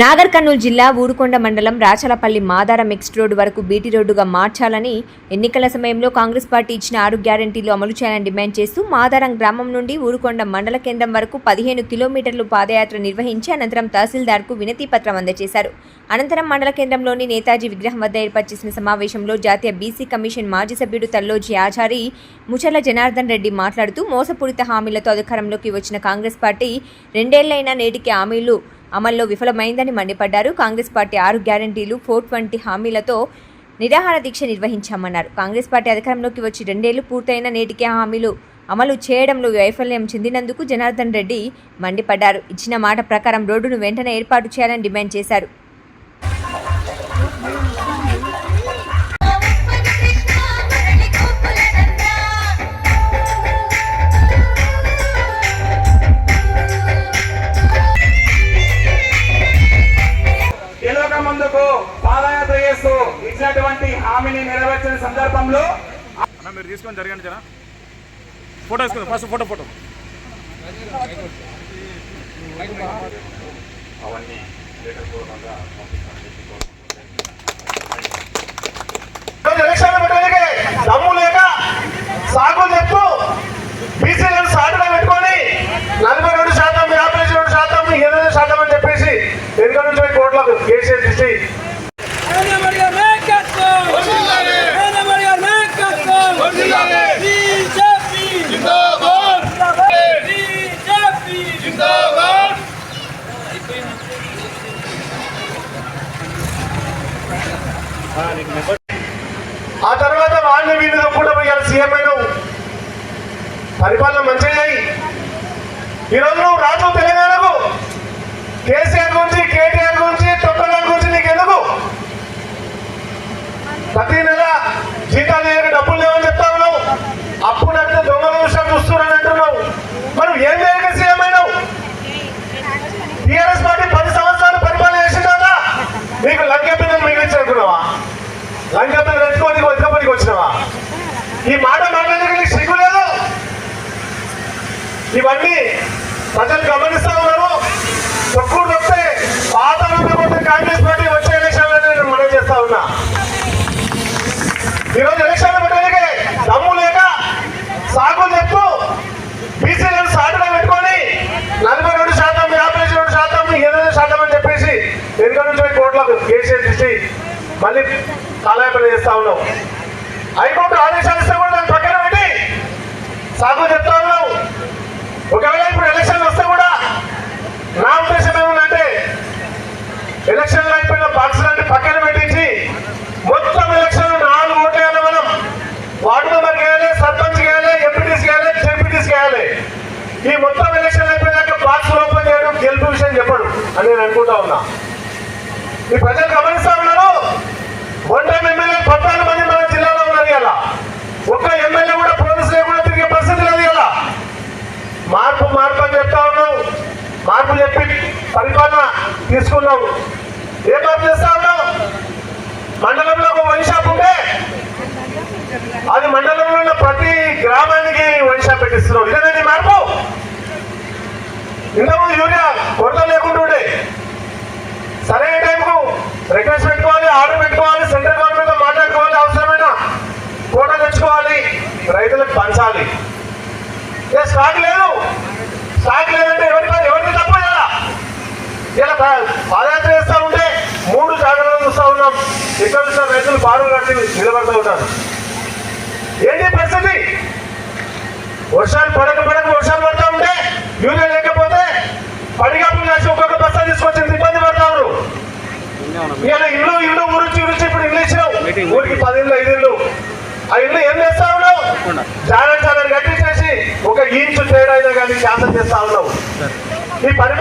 నాగర్ కర్నూలు జిల్లా ఊరుకొండ మండలం Rachalapalli Madara mixed road వరకు బీటీ రోడ్డుగా మార్చాలని ఎన్నికల సమయంలో కాంగ్రెస్ పార్టీ ఇచ్చిన ఆరు గ్యారంటీలు అమలు చేయాలని డిమాండ్ చేస్తూ మాదారం గ్రామం నుండి ఊరుకొండ మండల కేంద్రం వరకు పదిహేను కిలోమీటర్లు పాదయాత్ర నిర్వహించి అనంతరం తహసీల్దార్కు వినతి పత్రం అందజేశారు. అనంతరం మండల కేంద్రంలోని నేతాజీ విగ్రహం వద్ద ఏర్పాటు చేసిన సమావేశంలో జాతీయ బీసీ కమిషన్ మాజీ సభ్యుడు తల్లోజీ ఆచారి ముచర్ల జనార్దన్ రెడ్డి మాట్లాడుతూ మోసపూరిత హామీలతో అధికారంలోకి వచ్చిన కాంగ్రెస్ పార్టీ రెండేళ్ళైనా నేటికి హామీలు అమల్లో విఫలమైందని మండిపడ్డారు. కాంగ్రెస్ పార్టీ ఆరు గ్యారంటీలు ఫోర్ ట్వంటీ హామీలతో నిరాహార దీక్ష నిర్వహించామన్నారు. కాంగ్రెస్ పార్టీ అధికారంలోకి వచ్చి రెండేళ్ళు పూర్తయిన నేటికే హామీలు అమలు చేయడంలో వైఫల్యం చెందినందుకు జనార్దన్ రెడ్డి మండిపడ్డారు. ఇచ్చిన మాట ప్రకారం రోడ్డును వెంటనే ఏర్పాటు చేయాలని డిమాండ్ చేశారు. ఇచ్చినటువంటి హామీని నెరవేర్చిన సందర్భంలో మీరు తీసుకొని జరగండి జరా. ఫోటో వేసుకుందాం ఫస్ట్ ఫోటో ఫోటో. దమ్ము లేక సాగులు చెప్తూ బీసీలను సాటుగా పెట్టుకొని నలభై రెండు శాతం యాభై రెండు శాతం ఎనిమిది శాతం అని చెప్పేసి వెనుక నుంచి పోయి కోట్లకు కేసీఆర్ దృష్టి Ana Maria Mercato! Ana Maria Mercato! BJP! Zindabad! BJP! Zindabad! ఆ తర్వాత వాళ్ళని వీళ్ళు కూడా పోయాలి సీఎం అయినావు పరిపాలన మంచిగా అయ్యి. ఈరోజు నువ్వు రాజు తెలంగాణకు నలభై రెండు శాతం యాభై రెండు శాతం ఎనిమిది శాతం అని చెప్పేసి ఎనిమిది నుంచి పోయి కోట్లకు కేసీఆర్ దృష్టి మళ్ళీ కాలయాపన చేస్తా ఉన్నాం. హైకోర్టు ఆదేశాలు ఇస్తే కూడా దాని పక్కన పెట్టి సాగు చెప్తా అని నేను అనుకుంటా ఉన్నా. ఈ ప్రజలు గమనిస్తా ఉన్నారు. వన్ టైం ఎమ్మెల్యే పద్నాలుగు మంది మన జిల్లాలో ఉన్నారు ఇలా ఒక్క ఎమ్మెల్యే కూడా పోలీసు లేకుండా తిరిగే పరిస్థితి లేదు ఇలా మార్పు మార్పు అని చెప్తా ఉన్నావు మార్పు చెప్పి పరిపాలన తీసుకున్నావు ప్రశ్నలు బారులు కట్టి నిలబడుతూ ఉంటారు. ఏంటి పరిస్థితి? వర్షాలు పడక పడక వర్షాలు పడతా ఉంటే యూరియా లేకపోతే పడిగాపులు కాసి ఒక్కొక్క బస్సా తీసుకొచ్చేంత ఇబ్బంది పడతా ఉన్నారు. ఇల్లు ఇల్లు ఉరిచి ఉరిచి ఇప్పుడు ఇల్లు ఇచ్చినావు ఊరికి పది ఇల్లు ఐదు ఇల్లు ఆ ఇల్లు ఏం చేస్తా ఉన్నావు? చాలా కట్టి చేసి ఒక ఇంచు తేడా అయినా కానీ శాంతం చేస్తా ఉన్నావు. ఈ పని